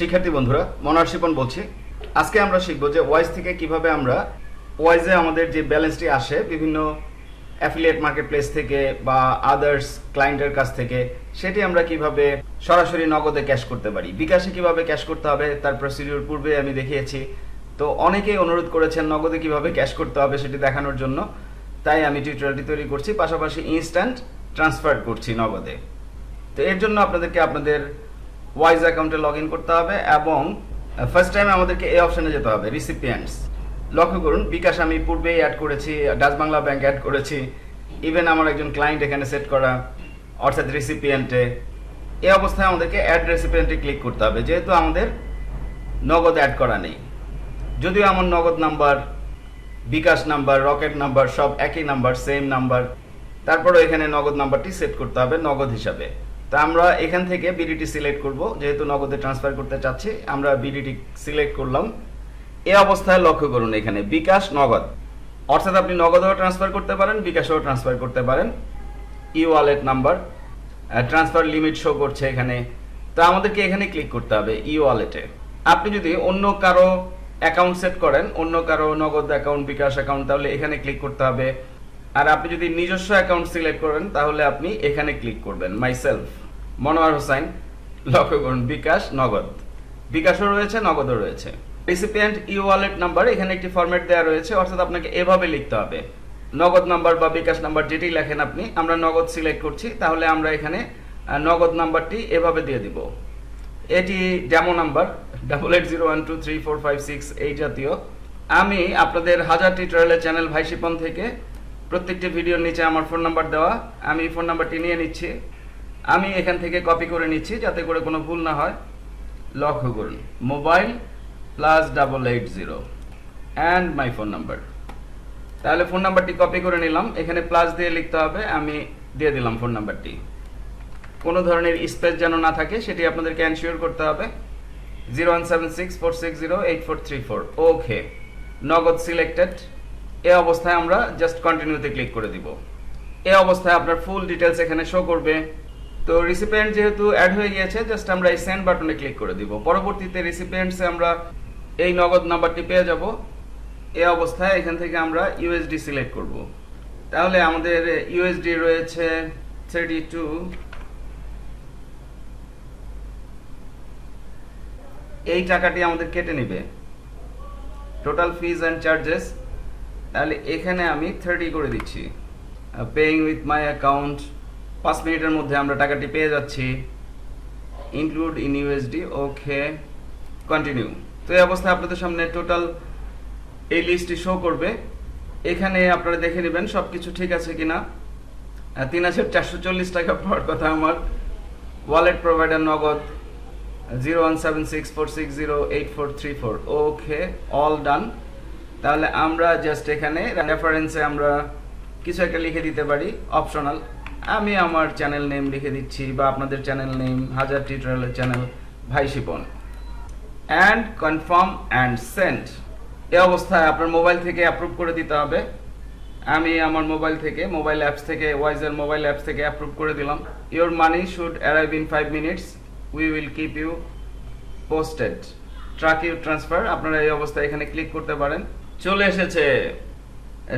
শিক্ষার্থী বন্ধুরা মনার শিপন বলছি। আজকে আমরা শিখব যে ওয়াইজ থেকে কীভাবে আমরা ওয়াইজে আমাদের যে ব্যালেন্সটি আসে বিভিন্ন অ্যাফিলিয়েট মার্কেট প্লেস থেকে বা আদার্স ক্লায়েন্টের কাছ থেকে, সেটি আমরা কীভাবে সরাসরি নগদে ক্যাশ করতে পারি, বিকাশে কীভাবে ক্যাশ করতে হবে, তার প্রসিডিউর পূর্বে আমি দেখিয়েছি। তো অনেকেই অনুরোধ করেছেন নগদে কীভাবে ক্যাশ করতে হবে সেটি দেখানোর জন্য, তাই আমি টিউটোরিয়ালটি তৈরি করছি, পাশাপাশি ইনস্ট্যান্ট ট্রান্সফার করছি নগদে। তো এর জন্য আপনাদেরকে আপনাদের ওয়াইজ অ্যাকাউন্টে লগ করতে হবে এবং ফার্স্ট টাইম আমাদেরকে এই অপশনে যেতে হবে রিসিপিয়েন্টস লক্ষ্য করুন, বিকাশ আমি পূর্বেই অ্যাড করেছি, ডাচ বাংলা ব্যাংক অ্যাড করেছি ইভেন আমার একজন ক্লায়েন্ট এখানে সেট করা, অর্থাৎ রেসিপিয়েন্টে এই অবস্থায় আমাদেরকে অ্যাড রেসিপিয়েন্টে ক্লিক করতে হবে, যেহেতু আমাদের নগদ অ্যাড করা নেই। যদিও আমার Nagad number bKash number Rocket number সব একই নাম্বার সেম নাম্বার তারপরেও এখানে নগদ নাম্বারটি সেট করতে হবে, নগদ হিসাবে। তো আমরা এখান থেকে বিডিটি সিলেক্ট করব, যেহেতু নগদে ট্রান্সফার করতে চাচ্ছি, আমরা বিডিটি সিলেক্ট করলাম। এই অবস্থায় লক্ষ্য করুন এখানে, বিকাশ নগদ। অর্থাৎ আপনি নগদেও ট্রান্সফার করতে পারেন, বিকাশেও ট্রান্সফার করতে পারেন। E wallet number transfer limit show করছে এখানে। তো আমাদেরকে এখানে ক্লিক করতে হবে ই ওয়ালেটে আপনি যদি অন্য কারও অ্যাকাউন্ট সেট করেন, অন্য কারও নগদ অ্যাকাউন্ট বিকাশ অ্যাকাউন্ট তাহলে এখানে ক্লিক করতে হবে আর আপনি যদি নিজস্ব অ্যাকাউন্ট সিলেক্ট করেন, তাহলে আপনি এখানে ক্লিক করবেন। মাই সেলফ মনোয়ার হোসাইন লক্ষ্য করুন বিকাশ, নগদ। বিকাশও রয়েছে, নগদও রয়েছে। রিসিপিয়েন্ট ই ওয়ালেট নাম্বার এখানে একটি ফরম্যাট দেওয়া রয়েছে, অর্থাৎ আপনাকে এভাবে লিখতে হবে। নগদ নাম্বার বা বিকাশ নাম্বার যেটি লেখেন আপনি, আমরা নগদ সিলেক্ট করছি, তাহলে আমরা এখানে নগদ নাম্বারটি এভাবে দিয়ে দিব। এটি demo number double eight zero one two three four five six এই জাতীয়। আমি আপনাদের হাজার টিউটোরিয়ালের চ্যানেল ভাইসিপন থেকে প্রত্যেকটি ভিডিওর নিচে আমার ফোন নাম্বার দেওয়া। আমি ফোন নাম্বারটি নিয়ে নিচ্ছি। আমি এখান থেকে কপি করে নিচ্ছি যাতে করে কোনো ভুল না হয়। লক্ষ্য করুন mobile plus double eight zero and my phone number তাহলে ফোন নাম্বারটি কপি করে নিলাম। এখানে প্লাস দিয়ে লিখতে হবে। আমি দিয়ে দিলাম ফোন নাম্বারটি কোনো ধরনের স্পেস যেন না থাকে, সেটি আপনাদেরকে এনশিওর করতে হবে। Zero one seven six four six zero eight four three four okay Nagad selected এ অবস্থায় আমরা জাস্ট কন্টিনিউতে ক্লিক করে দিব। এ অবস্থায় আপনার ফুল ডিটেলস এখানে শো করবে। তো রিসিপিয়েন্ট যেহেতু অ্যাড হয়ে গিয়েছে জাস্ট আমরা এই সেন্ড বাটনে ক্লিক করে দিব। পরবর্তীতে রিসিপিয়েন্টসে আমরা এই নগদ নাম্বারটি পেয়ে যাব। এই অবস্থায় এখান থেকে আমরা ইউএসডি সিলেক্ট করব। তাহলে আমাদের ইউএসডি রয়েছে থার্টি টু এই টাকাটি আমাদের কেটে নেবে। টোটাল ফিজ অ্যান্ড চার্জেস তাহলে এখানে আমি থার্টি করে দিচ্ছি। পেইং উইথ মাই অ্যাকাউন্ট পাঁচ মিনিটের মধ্যে আমরা টাকাটি পেয়ে যাচ্ছি। Include in USD okay continue তো এই অবস্থায় আপনাদের সামনে টোটাল এই লিস্টটি শো করবে। এখানে আপনারা দেখে নেবেন সব কিছু ঠিক আছে কিনা। তিন হাজার চারশো চল্লিশ টাকা পাওয়ার কথা আমার। Wallet provider Nagad zero one seven six four six zero eight four three four okay all done তাহলে আমরা জাস্ট এখানে রেফারেন্সে আমরা কিছু একটা লিখে দিতে পারি অপশনাল আমি আমার চ্যানেল নেম লিখে দিচ্ছি বা আপনাদের চ্যানেল নেম হাজার টিউটোরিয়ালের চ্যানেল ভাই Shipon. And confirm and send এ অবস্থায় আপনার মোবাইল থেকে অ্যাপ্রুভ করে দিতে হবে। আমি আমার মোবাইল থেকে মোবাইল অ্যাপস থেকে ওয়াইজের মোবাইল অ্যাপস থেকে অ্যাপ্রুভ করে দিলাম। Your money should arrive in five minutes we will keep you posted track you transfer আপনারা এই অবস্থায় এখানে ক্লিক করতে পারেন। চলে এসেছে।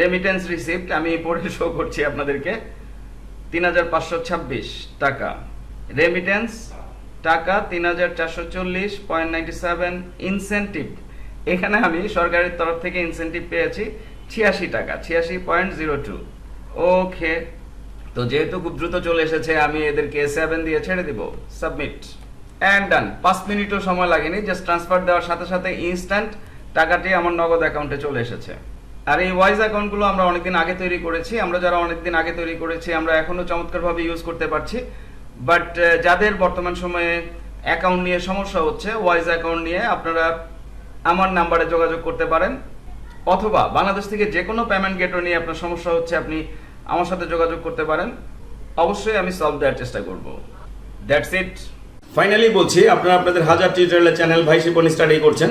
রেমিটেন্স রিসিপ্ট আমি পড়ে শো করছি আপনাদেরকে। তিন হাজার পাঁচশো ছাব্বিশ টাকা। রেমিটেন্স টাকা তিন হাজার চারশো চল্লিশ পয়েন্ট নাইনটি সেভেন ইনসেন্টিভ এখানে আমি সরকারের তরফ থেকে ইনসেন্টিভ পেয়েছি ছিয়াশি টাকা, ছিয়াশি পয়েন্ট জিরো টু। ওকে তো যেহেতু খুব দ্রুত চলে এসেছে, আমি এদেরকে সেভেন দিয়ে ছেড়ে দিব। সাবমিট অ্যান্ড ডান পাঁচ মিনিটও সময় লাগেনি জাস্ট ট্রান্সফার দেওয়ার সাথে সাথে ইনস্ট্যান্ট টাকাটি আমার নগদ অ্যাকাউন্টে চলে এসেছে। আর এই ওয়াইজ অ্যাকাউন্টগুলো আমরা অনেকদিন আগে তৈরি করেছি, আমরা যারা অনেকদিন আগে তৈরি করেছি, আমরা এখনও চমৎকারভাবে ইউজ করতে পারছি। বাট যাদের বর্তমান সময়ে অ্যাকাউন্ট নিয়ে সমস্যা হচ্ছে ওয়াইজ অ্যাকাউন্ট নিয়ে আপনারা আমার নাম্বারে যোগাযোগ করতে পারেন। অথবা বাংলাদেশ থেকে যে কোনো পেমেন্ট গেটও নিয়ে আপনার সমস্যা হচ্ছে, আপনি আমার সাথে যোগাযোগ করতে পারেন। অবশ্যই আমি সলভ দেওয়ার চেষ্টা করব। দ্যাটস ইট ফাইনালি বলছি, আপনারা আপনাদের হাজার টিউটোরিয়ালের চ্যানেল ভাই শিপন স্টাডি করছেন।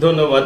ধন্যবাদ।